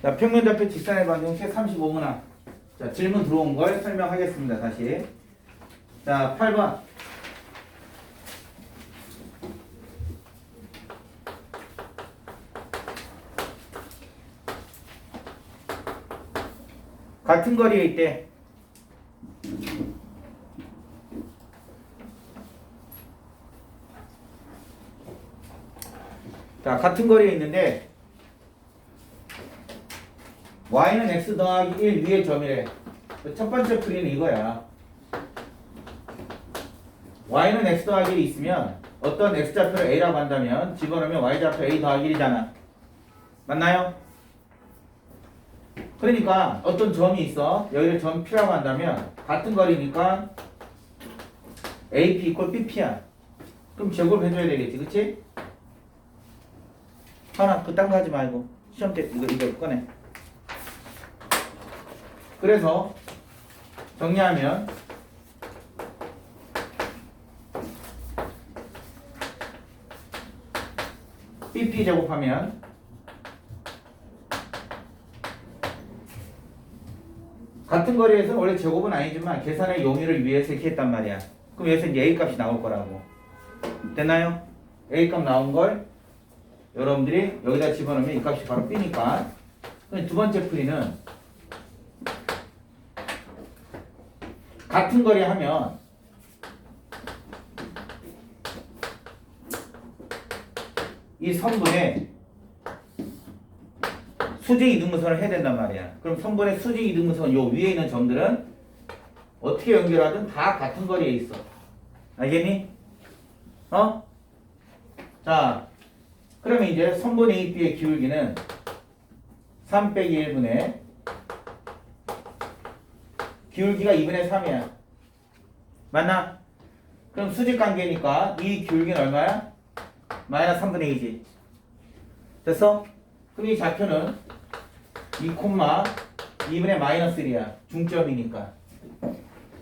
자, 평면좌표 직선의 방정식 35문항. 자, 질문 들어온 걸 설명하겠습니다. 다시. 자, 8번. 같은 거리에 있대. 자, 같은 거리에 있는데 y는 x 더하기 1 위의 점이래. 첫 번째 풀이는 이거야. y는 x 더하기 1이 있으면 어떤 x좌표를 a라고 한다면 집어넣으면 y좌표 a 더하기 1이잖아. 맞나요? 그러니까 어떤 점이 있어. 여기를 점 P라고 한다면 같은 거리니까 AP 이퀄 BP야. 그럼 제곱을 해줘야 되겠지. 그치? 하나 그딴 거 하지 말고 시험 때 이거 이거 꺼내. 그래서 정리하면 BP 제곱하면 같은 거리에서 원래 제곱은 아니지만 계산의 용의를 위해서 이렇게 했단 말이야. 그럼 여기서 이제 A 값이 나올 거라고. 됐나요? A 값 나온 걸 여러분들이 여기다 집어넣으면 이 값이 바로 B니까. 두 번째 풀이는 같은 거리 하면 이 선분의 수직 이등분선을 해야 된단 말이야. 그럼 선분의 수직 이등분선 요 위에 있는 점들은 어떻게 연결하든 다 같은 거리에 있어. 알겠니? 어? 자, 그러면 이제 선분 AB의 기울기는 3 빼기 1분의 기울기가 2분의 3이야. 맞나? 그럼 수직 관계니까 이 기울기는 얼마야? 마이너스 3분의 2지. 됐어? 그럼 이 좌표는 2 콤마 2분의 마이너스 1이야. 중점이니까.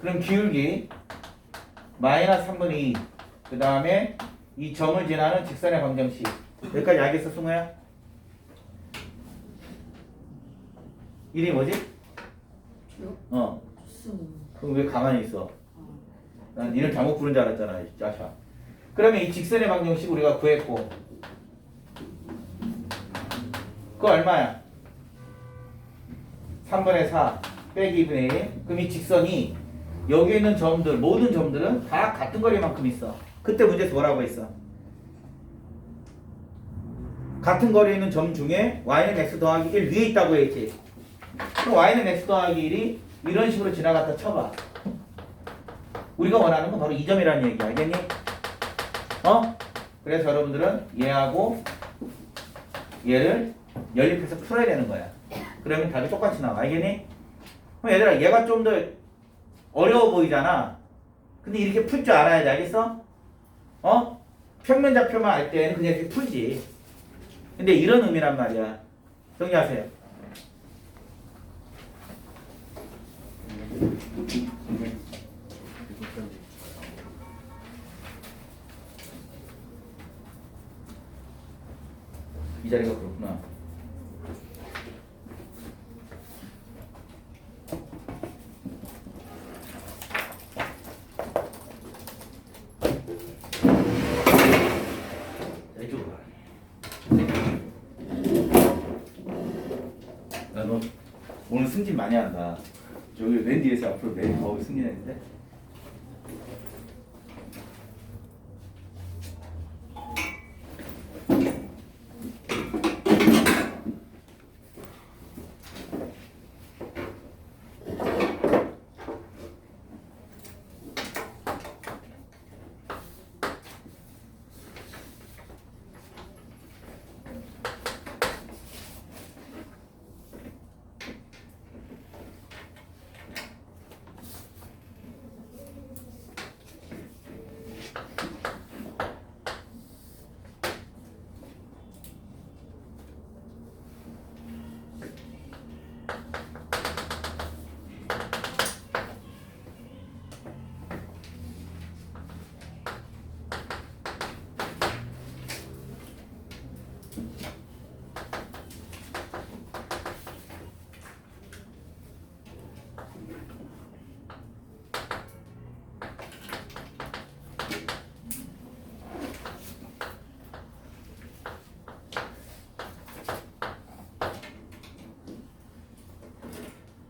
그럼 기울기 마이너스 3분의 2. 그 다음에 이 점을 지나는 직선의 방정식. 여기까지 알겠어, 승우야? 이름이 뭐지? 저 요? 어. 그럼 왜 가만히 있어? 난 이름 잘못 부른 줄 알았잖아, 이 자샤. 그러면 이 직선의 방정식 우리가 구했고, 그거 얼마야? 3분의 4 빼기 2분의 1. 그럼 이 직선이 여기 있는 점들, 모든 점들은 다 같은 거리만큼 있어. 그때 문제에서 뭐라고 했어? 같은 거리에 있는 점 중에 y는 x 더하기 1 위에 있다고 했지. 그럼 y는 x 더하기 1이 이런 식으로 지나갔다 쳐봐. 우리가 원하는 건 바로 이 점이라는 얘기 알겠니? 어? 그래서 여러분들은 얘하고 얘를 연립해서 풀어야 되는 거야. 그러면 답이 똑같이 나와. 알겠니? 그럼 얘들아 얘가 좀 더 어려워 보이잖아. 근데 이렇게 풀 줄 알아야지. 알겠어? 어? 평면 좌표만 알 때는 그냥 이렇게 풀지. 근데 이런 의미란 말이야. 정리하세요. 이 자리가 그렇구나. 야, 너 오늘 승진 많이 한다. 앞으로 맨 거기 승진했는데.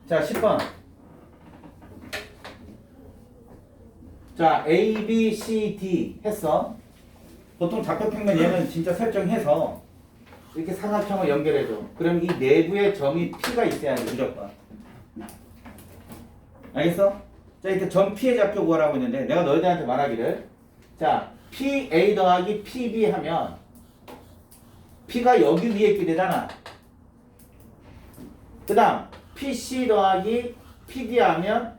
자, 10번. 자, A, B, C, D 했어. 보통 좌표평면 얘는 진짜 설정해서 이렇게 삼각형을 연결해줘. 그럼 이 내부에 점이 P가 있어야 돼, 무조건. 알겠어? 자, 이렇게 점 P의 좌표 구하라고 했는데 내가 너희들한테 말하기를 자, PA 더하기 PB 하면 P가 여기 위에 되잖아. 그 다음 PC 더하기 PD 하면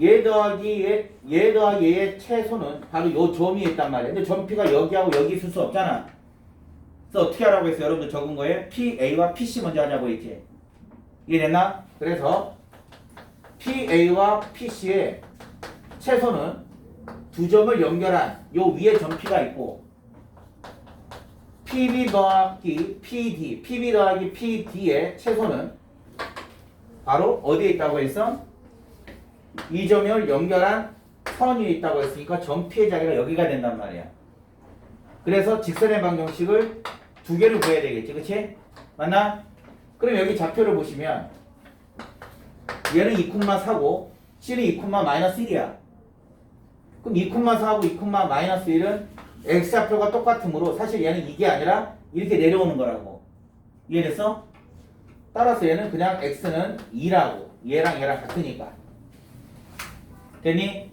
얘 더하기 얘, 얘 더하기 얘의 최소는 바로 요 점이 있단 말이야. 근데 점 P가 여기하고 여기 있을 수 없잖아. 그래서 어떻게 하라고 했어요? 여러분들 적은 거에 PA와 PC 먼저 하자고 했지. 이해됐나? 그래서 PA와 PC의 최소는 두 점을 연결한 요 위에 점 P가 있고 PB 더하기 PD, PB 더하기 PD의 최소는 바로 어디에 있다고 했어? 이 점을 연결한 선 위에 있다고 했으니까 점 P의 자리가 여기가 된단 말이야. 그래서 직선의 방정식을 두 개를 구해야 되겠지, 그치? 맞나? 그럼 여기 좌표를 보시면 얘는 2,4고 C는 2, 마이너스 1이야. 그럼 2,4하고 2, 마이너스 1은 x 좌표가 똑같으므로 사실 얘는 이게 아니라 이렇게 내려오는 거라고. 이해됐어? 따라서 얘는 그냥 x는 2라고. 얘랑 얘랑 같으니까. 됐니?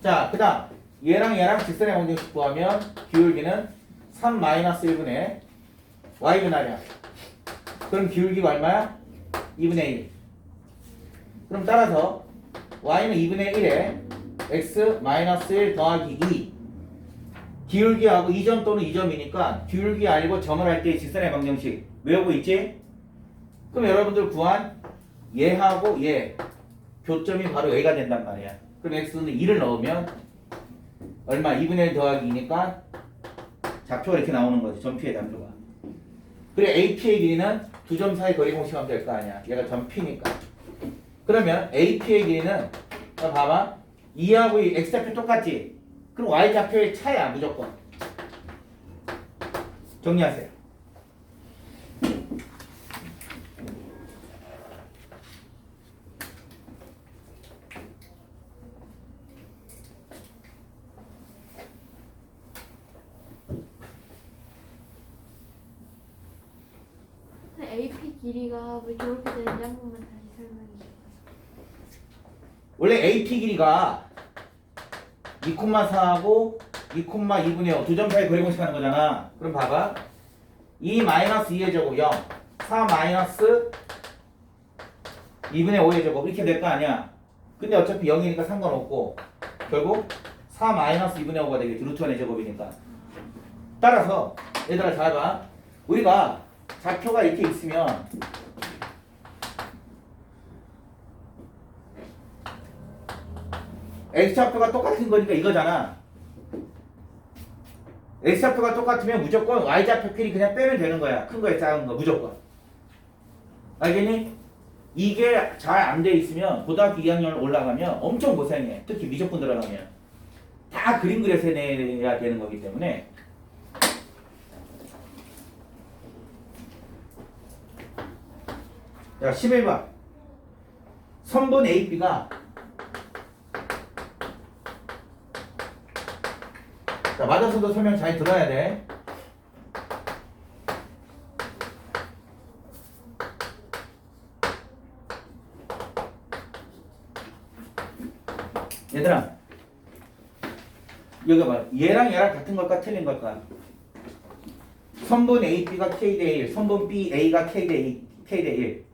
자, 그 다음 얘랑 얘랑 직선의 방정식 구하면 기울기는 3 마이너스 1분의 y분하냐. 그럼 기울기가 얼마야? 2분의 1. 그럼 따라서 y는 2분의 1에 x 마이너스 1 더하기 2 기울기하고 2점 또는 2점이니까 기울기 알고 점을 할 때 직선의 방정식 외우고 있지? 그럼 여러분들 구한 얘하고 얘 교점이 바로 여기가 된단 말이야. 그럼 x는 2를 넣으면 얼마? 2분의 1 더하기 2니까 좌표가 이렇게 나오는 거지 점피의 좌표가. 그래 AP의 길이는 두 점 사이 거리 공식하면 될 거 아니야. 얘가 점 P니까. 그러면 AP의 길이는 자, 봐봐. 2하고 이 X좌표 똑같지? 그럼 Y좌표의 차야 무조건. 정리하세요 길이가 왜 저렇게 되는지 한 번만 다시 설명해. 원래 AP 길이가 2,4하고 2,2분의 5두 점 사이 거리 공식 하는 거잖아. 그럼 봐봐. 2 마이너스 2의 제곱 0 4 마이너스 2분의 5의 제곱. 이렇게 될 거 아니야. 근데 어차피 0이니까 상관없고 결국 4 마이너스 2분의 5가 되겠지. 루트 1의 제곱이니까. 따라서 얘들아 잘 봐. 우리가 좌표가 이렇게 있으면 x좌표가 똑같은 거니까 이거잖아. x좌표가 똑같으면 무조건 y좌표끼리 그냥 빼면 되는 거야. 큰 거에 작은 거 무조건. 알겠니? 이게 잘 안 돼 있으면 고등학교 2학년 올라가면 엄청 고생해. 특히 미적분 들어가면. 다 그림 그려서 해내야 되는 거기 때문에 자 11번 선분 AB가 자 맞아서도 설명 잘 들어야 돼 얘들아 여기 봐 얘랑 얘랑 같은 걸까 틀린 걸까 선분 AB가 K대 1 선분 BA가 K대 2K대 1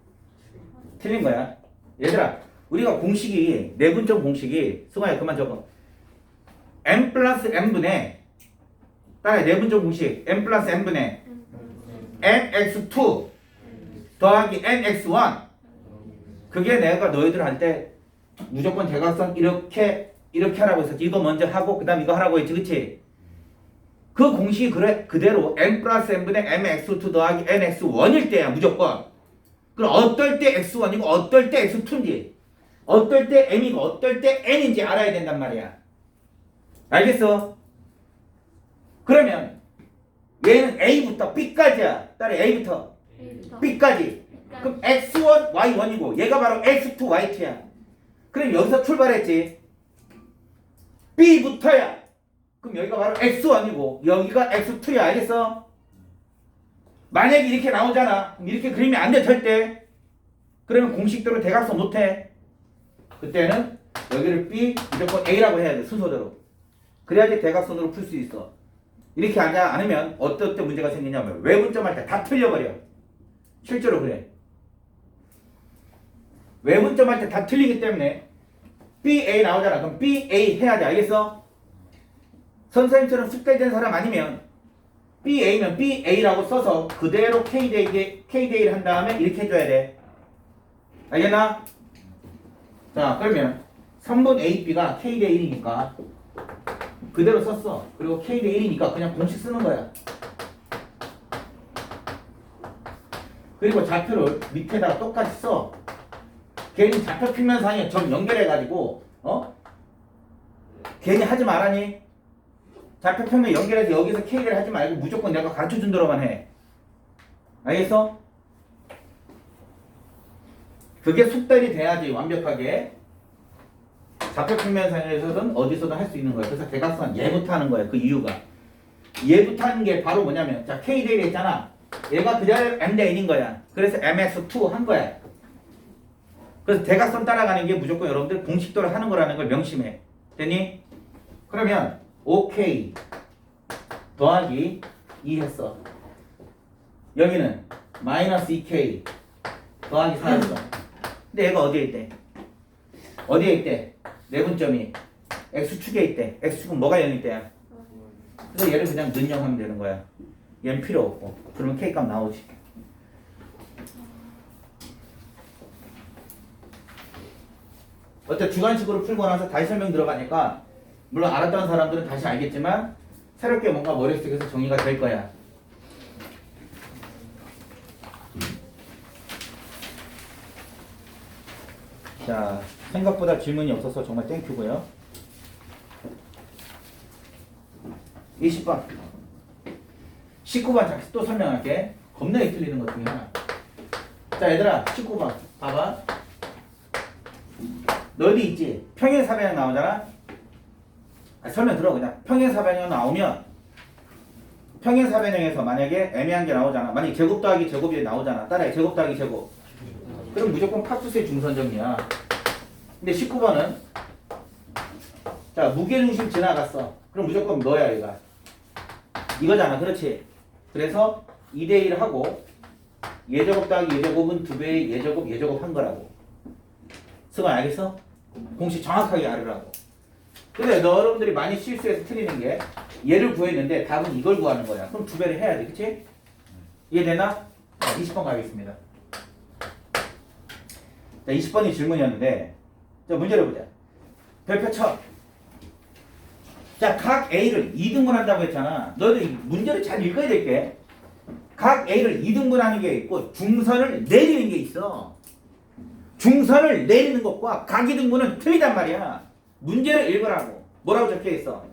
틀린 거야. 얘들아, 우리가 공식이 내분점 공식이 승아야 그만 적어. n 플러스 n분의 따라 내분점 공식 n 플러스 n분의 nx2 더하기 nx1 그게 내가 너희들한테 무조건 대각선 이렇게 이렇게 하라고 했었지. 이거 먼저 하고 그 다음 이거 하라고 했지, 그렇지? 그 공식이 그래 그대로 n 플러스 n분의 mx2 더하기 nx1일 때야 무조건. 그럼 어떨 때 x1이고 어떨 때 x2인지 어떨 때 m이고 어떨 때 n인지 알아야 된단 말이야. 알겠어? 그러면 얘는 a부터 b까지야. 딸이 a부터 A부터 b까지. 그럼 x1, y1이고 얘가 바로 x2, y2야. 그럼 여기서 출발했지. B부터야. 그럼 여기가 바로 x1이고 여기가 x2야. 알겠어? 만약에 이렇게 나오잖아. 그럼 이렇게 그리면 안 돼, 절대. 그러면 공식대로 대각선 못해. 그때는 여기를 B 무조건 A라고 해야 돼, 순서대로. 그래야지 대각선으로 풀 수 있어. 이렇게 하지 않으면 어떨 때 문제가 생기냐면 외분점 할 때 다 틀려버려. 실제로 그래. 외분점 할 때 다 틀리기 때문에 BA 나오잖아. 그럼 BA 해야 돼. 알겠어? 선생님처럼 숙달된 사람 아니면 BA면 BA라고 써서 그대로 KDA, KDA를 한 다음에 이렇게 해줘야 돼. 알겠나? 자, 그러면 3분 AB가 KDA 1이니까 그대로 썼어. 그리고 KDA 1이니까 그냥 공식 쓰는 거야. 그리고 좌표를 밑에다가 똑같이 써. 괜히 좌표 평면상에 점 연결해가지고 어? 괜히 하지 말아니. 좌표 평면 연결해서 여기서 K를 하지 말고 무조건 내가 가르쳐준 대로만 해. 알겠어? 그게 숙달이 돼야지 완벽하게 좌표 평면상에서든 어디서든 할 수 있는 거야. 그래서 대각선 얘부터 하는 거야. 그 이유가 얘부터 하는 게 바로 뭐냐면 자 K 대를 했잖아. 얘가 그대로 M 대 N인 거야. 그래서 MX2 한 거야. 그래서 대각선 따라가는 게 무조건 여러분들 공식도를 하는 거라는 걸 명심해. 됐니? 그러면 OK 더하기 2 했어. 여기는 마이너스 2K 더하기 4 했어. 근데 얘가 어디에 있대? 어디에 있대? 내분점이 X축에 있대. X축은 뭐가 0일 때야? 그래서 얘를 그냥 는영 하면 되는 거야. 얘는 필요 없고. 그러면 K 값 나오지. 어때 주관식으로 풀고 나서 다시 설명 들어가니까 물론 알았던 사람들은 다시 알겠지만 새롭게 뭔가 머릿속에서 정리가 될 거야. 자, 생각보다 질문이 없어서 정말 땡큐고요. 20번. 19번 또 설명할게. 겁나게 틀리는 것 중에 하나. 자, 얘들아, 19번. 봐봐. 너희 있지? 평행사변형 나오잖아? 아, 설명 들어, 그냥. 평행사변형 나오면, 평행사변형에서 만약에 애매한 게 나오잖아. 만약에 제곱 더하기 제곱이 나오잖아. 따라해, 제곱 더하기 제곱. 그럼 무조건 파투스의 중선정이야. 근데 19번은, 자, 무게중심 지나갔어. 그럼 무조건 너야, 얘가. 이거잖아. 그렇지? 그래서 2대1 하고 예제곱 더하기 예제곱은 두 배의 예제곱 예제곱 한 거라고. 승관 알겠어? 공식 정확하게 알으라고. 근데 너 여러분들이 많이 실수해서 틀리는 게 얘를 구했는데 답은 이걸 구하는 거야. 그럼 두 배를 해야 돼. 그치? 이해되나? 자, 20번 가겠습니다. 자, 20번이 질문이었는데 자, 문제를 보자. 별표 쳐. 자, 각 A를 2등분 한다고 했잖아. 너희들 이 문제를 잘 읽어야 될 게. 각 A를 2등분하는 게 있고 중선을 내리는 게 있어. 중선을 내리는 것과 각 2등분은 틀리단 말이야. 문제를 읽으라고. 뭐라고 적혀 있어?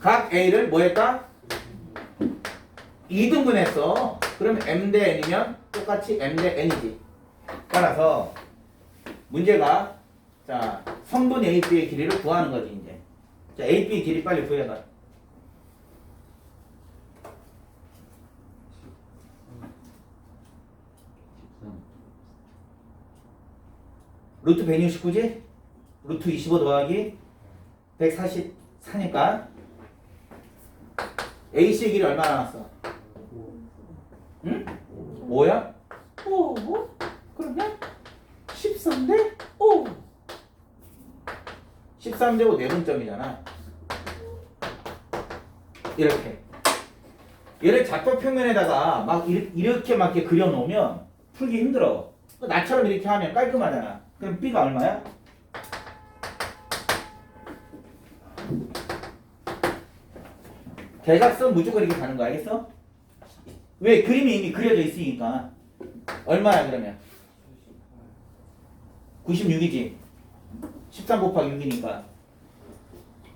각 A를 뭐 했다? 2등분했어. 그러면 M 대 N이면 똑같이 M 대 N이지. 따라서 문제가 자, 성분 AB의 길이를 구하는 거지, 이제. 자, AB 길이 빨리 구해봐. 루트 169지? 루트 25 더하기 144니까 AC 길이 얼마나 나왔어? 응? 5야? 5? 그러면 13대 5 13제곱 내분점이잖아. 이렇게. 얘를 좌표 평면에다가 막 이- 이렇게 막 이렇게 그려놓으면 풀기 힘들어. 나처럼 이렇게 하면 깔끔하잖아. 그럼 B가 얼마야? 대각선 무조건 이렇게 가는 거 알겠어? 왜? 그림이 이미 그려져 있으니까. 얼마야 그러면? 96이지. 13 곱하기 6이니까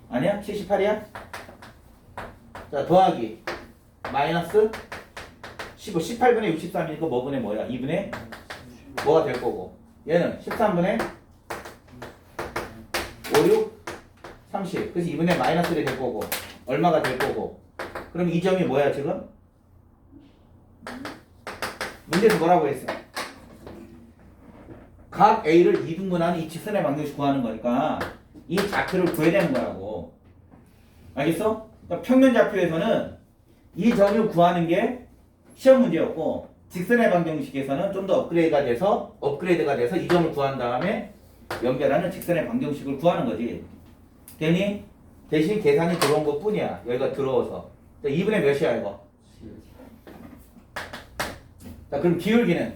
아니야? 78이야? 자 더하기 마이너스 15, 18분의 63이니까 뭐분의 뭐야? 2분의 뭐가 될 거고 얘는 13분의 5, 6, 30 그래서 2분의 마이너스 1이 될 거고 얼마가 될 거고 그럼 이 점이 뭐야 지금? 문제에서 뭐라고 했어? 각 A를 2등분하는 이 직선의 방정식 구하는 거니까 이 좌표를 구해야 되는 거라고 알겠어? 그러니까 평면 좌표에서는 이 점을 구하는 게 시험 문제였고 직선의 방정식에서는 좀 더 업그레이드가 돼서 업그레이드가 돼서 이 점을 구한 다음에 연결하는 직선의 방정식을 구하는 거지. 되니 대신 계산이 들어온 것 뿐이야. 여기가 들어와서. 2분의 몇이야 이거? 자 그럼 기울기는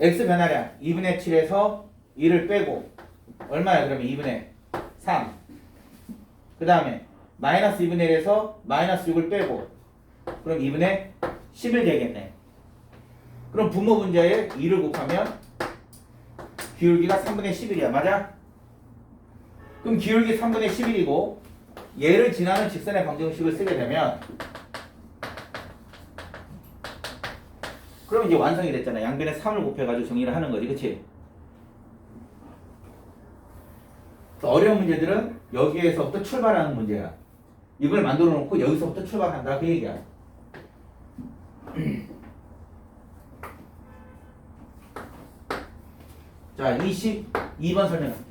x 변화량 2분의 7에서 1을 빼고 얼마야 그러면 2분의 3. 그 다음에 마이너스 2분의 1에서 마이너스 6을 빼고 그럼 2분의 11 되겠네. 그럼 분모 분자에 2를 곱하면 기울기가 3분의 11이야. 맞아? 그럼 기울기 3분의 11이고 얘를 지나는 직선의 방정식을 쓰게 되면 그럼 이제 완성이 됐잖아. 양변에 3을 곱해가지고 정리를 하는 거지. 그치? 어려운 문제들은 여기에서부터 출발하는 문제야. 이걸 만들어 놓고 여기서부터 출발한다. 그 얘기야. 자, 22번 설명할게.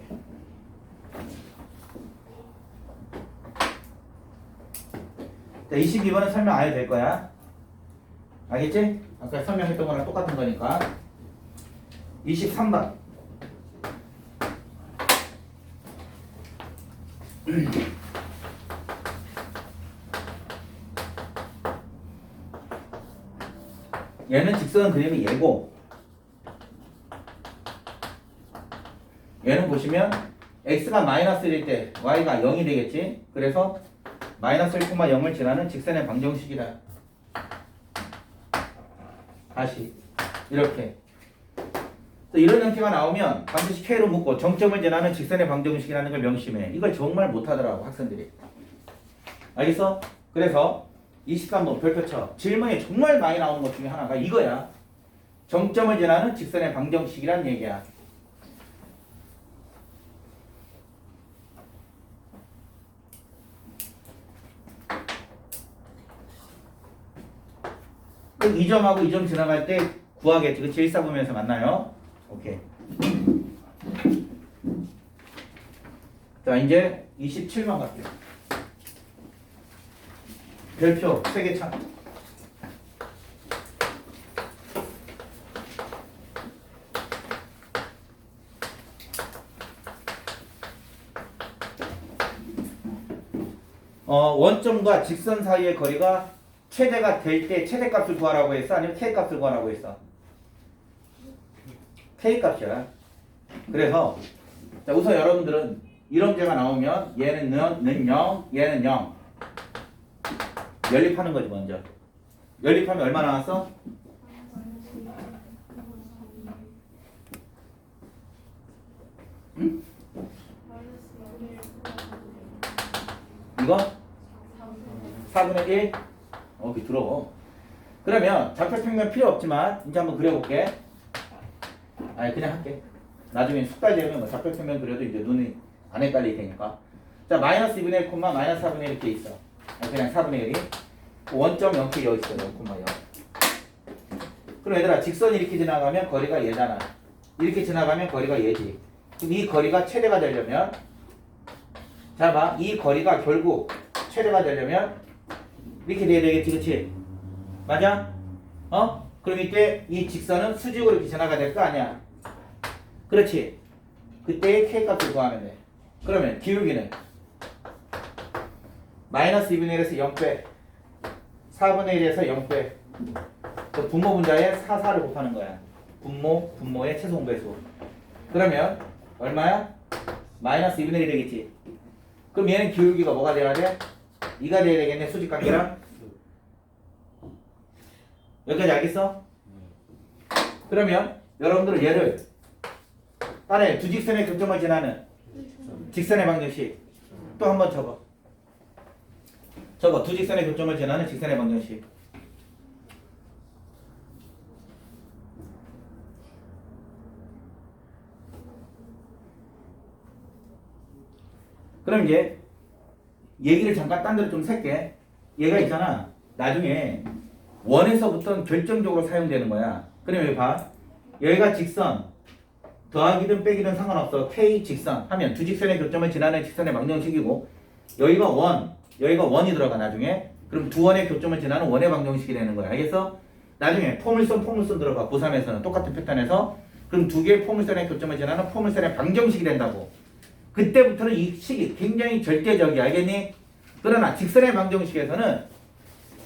자, 22번은 설명 안 해도 될 거야. 알겠지? 아까 설명했던 거랑 똑같은 거니까. 23번. 얘는 직선 그림이 얘고 얘는 보시면 x가 마이너스 1일 때 y가 0이 되겠지 그래서 마이너스 1,0을 지나는 직선의 방정식이다 다시. 이렇게. 또 이런 형태가 나오면 반드시 k로 묶고 정점을 지나는 직선의 방정식이라는 걸 명심해. 이걸 정말 못하더라고 학생들이. 알겠어? 그래서 23번 별표처 질문이 정말 많이 나오는 것 중에 하나가 이거야. 정점을 지나는 직선의 방정식이란 얘기야 그럼 이 점하고 이점 지나갈 때 구하겠지. 그치? 일사 보면서 만나요. 오케이. 자, 이제 27번 갈게요. 별표 3개 차. 어, 원점과 직선 사이의 거리가 최대가 될 때 최대값을 구하라고 했어? 아니면 k값을 구하라고 했어? k값이야. 그래서 자, 우선 여러분들은 이런 문제가 나오면 얘는 는, 는 0, 얘는 0. 연립하는 거지 먼저. 연립하면 얼마 나왔어? 이거? 4분의 1? 어, 그 들어. 그러면 좌표 평면 필요 없지만 이제 한번 그려볼게. 아니 그냥 할게. 나중에 숙달 되면 뭐 좌표 평면 그려도 이제 눈이 안 헷갈릴 테니까. 자 마이너스 2분의 1 콤마 마이너스 4분의 1 이렇게 있어. 아니, 그냥 4분의 1이 원점 0키 여기 있어 0 콤마 0. 그럼 얘들아 직선이 이렇게 지나가면 거리가 얘잖아. 이렇게 지나가면 거리가 얘지. 그럼 이 거리가 최대가 되려면 자 봐. 이 거리가 결국 최대가 되려면 이렇게 돼야 되겠지, 그치? 맞아? 어? 그럼 이때 이 직선은 수직으로 이렇게 지나가야 될거 아니야? 그렇지? 그때의 K값을 구하면 돼. 그러면 기울기는 마이너스 2분의 1에서 0 빼, 4분의 1에서 0 빼, 그 분모 분자에 4, 4를 곱하는 거야. 분모, 분모의 최소배수. 그러면 얼마야? 마이너스 2분의 1이 되겠지? 그럼 얘는 기울기가 뭐가 돼야 돼? 2가 돼야 되겠네 수직 관계랑 여기까지 알겠어? 그러면 여러분들은 얘를 따라해 두 직선의 교점을 지나는 직선의 방정식 또 한 번 적어 저거 두 직선의 교점을 지나는 직선의 방정식. 그럼 이제 얘기를 잠깐 딴 데로 좀 살게. 얘가 있잖아. 나중에 원에서부터 결정적으로 사용되는 거야. 그럼 여기 봐. 여기가 직선 더하기든 빼기든 상관없어. K 직선 하면 두 직선의 교점을 지나는 직선의 방정식이고 여기가 원, 여기가 원이 들어가 나중에. 그럼 두 원의 교점을 지나는 원의 방정식이 되는 거야. 알겠어? 나중에 포물선 포물선 들어가 고3에서는 똑같은 패턴에서 그럼 두 개의 포물선의 교점을 지나는 포물선의 방정식이 된다고. 그때부터는 이 식이 굉장히 절대적이야. 알겠니? 그러나 직선의 방정식에서는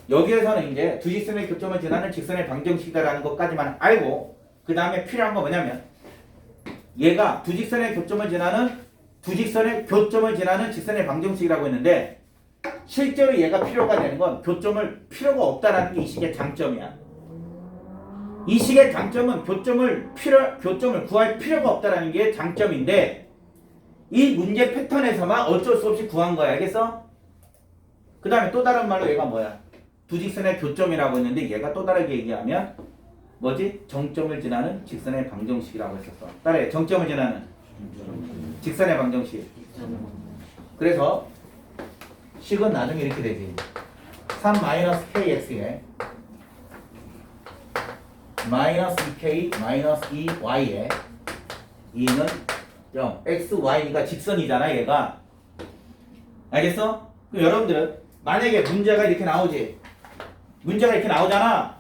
여기에서는 이제 두 직선의 교점을 지나는 직선의 방정식이라는 것까지만 알고 그 다음에 필요한 건 뭐냐면 얘가 두 직선의 교점을 지나는 두 직선의 교점을 지나는 직선의 방정식이라고 했는데 실제로 얘가 필요가 되는 건 교점을 필요가 없다라는 게 이 식의 장점이야. 이 식의 장점은 교점을 필요 교점을 구할 필요가 없다라는 게 장점인데 이 문제 패턴에서만 어쩔 수 없이 구한 거야. 알겠어? 그 다음에 또 다른 말로 얘가 뭐야? 두 직선의 교점이라고 했는데 얘가 또 다르게 얘기하면 뭐지? 정점을 지나는 직선의 방정식이라고 했었어. 따라해. 정점을 지나는 직선의 방정식. 그래서 식은 나중에 이렇게 되지. 3 마이너스 kx에 마이너스 2k 마이너스 2y에 2는 0 x, y가 직선이잖아 얘가. 알겠어? 그럼 여러분들은 만약에 문제가 이렇게 나오지. 문제가 이렇게 나오잖아.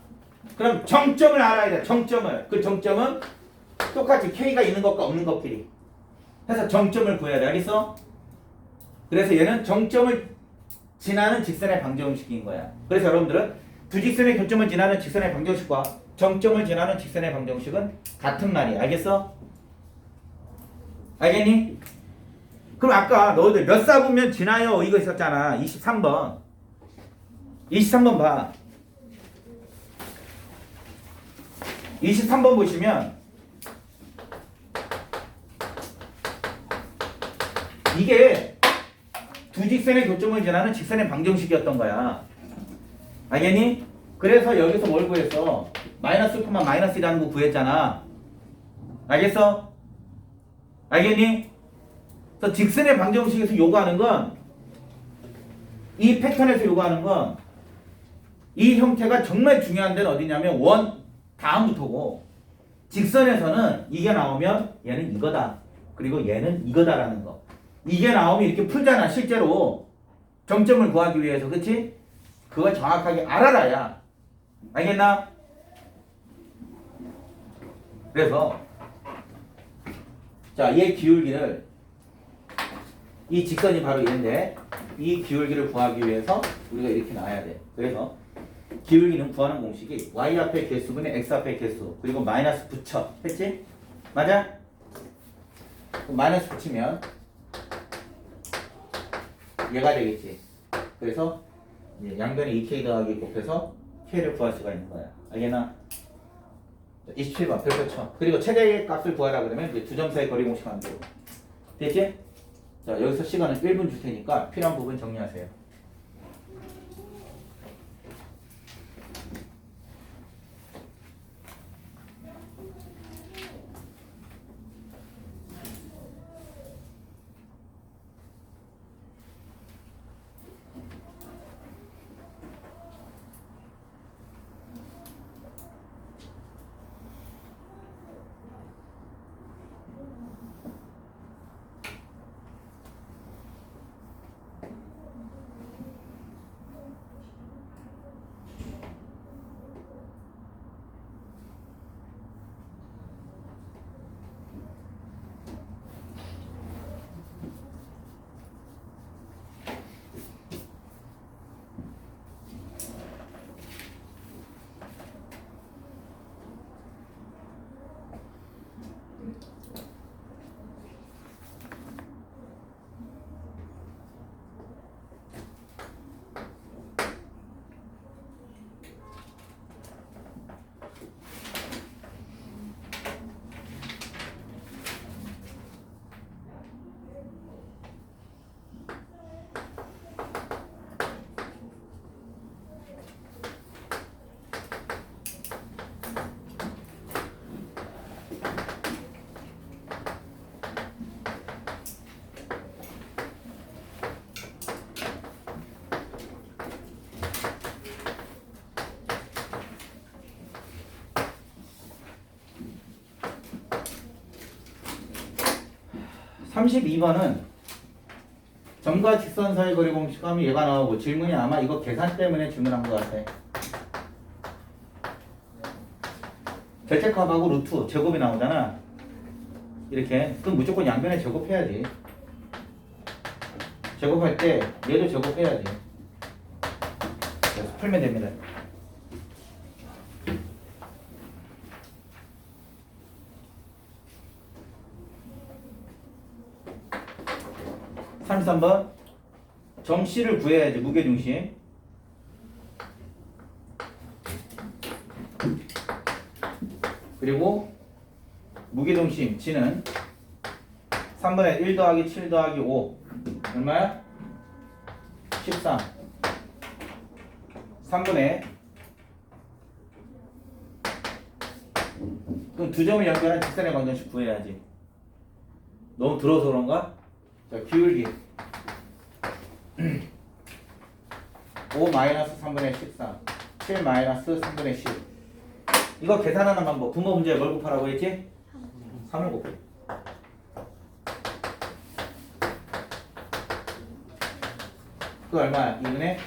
그럼 정점을 알아야 돼 정점을. 그 정점은 똑같이 k가 있는 것과 없는 것끼리. 해서 정점을 구해야 돼 알겠어? 그래서 얘는 정점을 지나는 직선의 방정식인 거야. 그래서 여러분들은 두 직선의 교점을 지나는 직선의 방정식과 정점을 지나는 직선의 방정식은 같은 말이야. 알겠어? 알겠니? 그럼 아까 너희들 몇 사분면 지나요 이거 있었잖아 23번 23번 봐 23번 보시면 이게 두 직선의 교점을 지나는 직선의 방정식이었던 거야 알겠니? 그래서 여기서 뭘 구했어? 마이너스 1, 마이너스라는 거 구했잖아 알겠어? 알겠니? 그래서 직선의 방정식에서 요구하는 건 이 패턴에서 요구하는 건 이 형태가 정말 중요한 데는 어디냐면 원 다음부터고 직선에서는 이게 나오면 얘는 이거다. 그리고 얘는 이거다라는 거. 이게 나오면 이렇게 풀잖아. 실제로 정점을 구하기 위해서. 그치? 그걸 정확하게 알아라야. 알겠나? 그래서 자, 얘 기울기를 이 직선이 바로 얘인데 이 기울기를 구하기 위해서 우리가 이렇게 놔야 돼. 그래서 기울기는 구하는 공식이 y 앞에 개수분의 x 앞에 개수 그리고 마이너스 붙여 했지? 맞아? 마이너스 붙이면 얘가 되겠지. 그래서 양변에 2k 더하기 곱해서 k를 구할 수가 있는 거야. 알겠나? 27번 별표 쳐. 그리고 최대의 값을 구하라 그러면 이제 두 점 사이 거리 공식 하면 되고. 됐지? 자 여기서 시간은 1분 줄 테니까 필요한 부분 정리하세요. 32번은 점과 직선 사이 거리 공식 하면 얘가 나오고 질문이 아마 이거 계산 때문에 질문한 것 같아. 절제값하고 루트 제곱이 나오잖아. 이렇게 그럼 무조건 양변에 제곱해야지. 제곱할 때 얘도 제곱해야지. 풀면 됩니다. 33번 점 C를 구해야지 무게중심. 그리고 무게중심 G는 3분의 1 더하기 7 더하기 5 얼마야? 13 3분의 그럼 두 점을 연결한 직선의 방정식 구해야지. 너무 들어서 그런가? 자, 기울기 5 마이너스 3분의 13 7 마이너스 3분의 10 이거 계산하는 방법 분모 문제에 뭘 곱하라고 했지? 3을 곱해. 그 얼마야? 2분의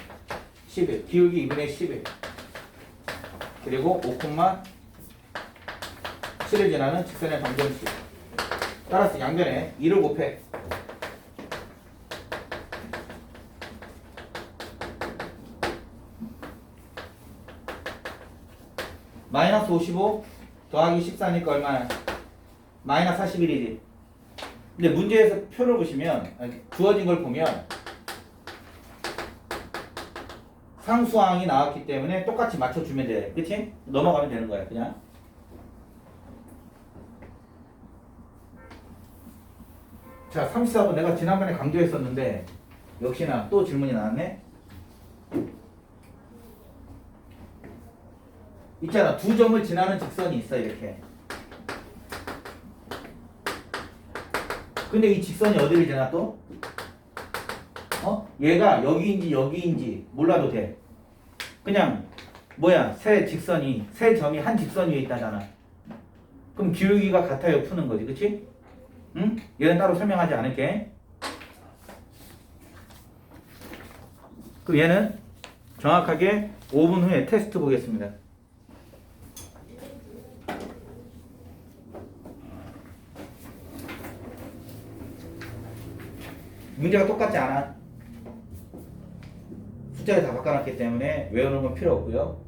11 기울기 2분의 11 그리고 5 7을 지나는 직선의 방정식. 따라서 양변에 2를 곱해 마이너스 55 더하기 14니까 얼마야? 마이너스 41이지. 근데 문제에서 표를 보시면 주어진 걸 보면 상수항이 나왔기 때문에 똑같이 맞춰주면 돼. 그치? 넘어가면 되는 거야 그냥. 자 34번 내가 지난번에 강조했었는데 역시나 또 질문이 나왔네. 있잖아 두 점을 지나는 직선이 있어 이렇게 근데 이 직선이 어디를 지나 또? 어? 얘가 여기인지 여기인지 몰라도 돼 그냥 뭐야 세 직선이 세 점이 한 직선 위에 있다잖아 그럼 기울기가 같아요 푸는 거지 그치? 응? 얘는 따로 설명하지 않을게 그럼 얘는 정확하게 5분 후에 테스트 보겠습니다 문제가 똑같지 않아. 숫자를 다 바꿔놨기 때문에 외우는 건 필요 없고요.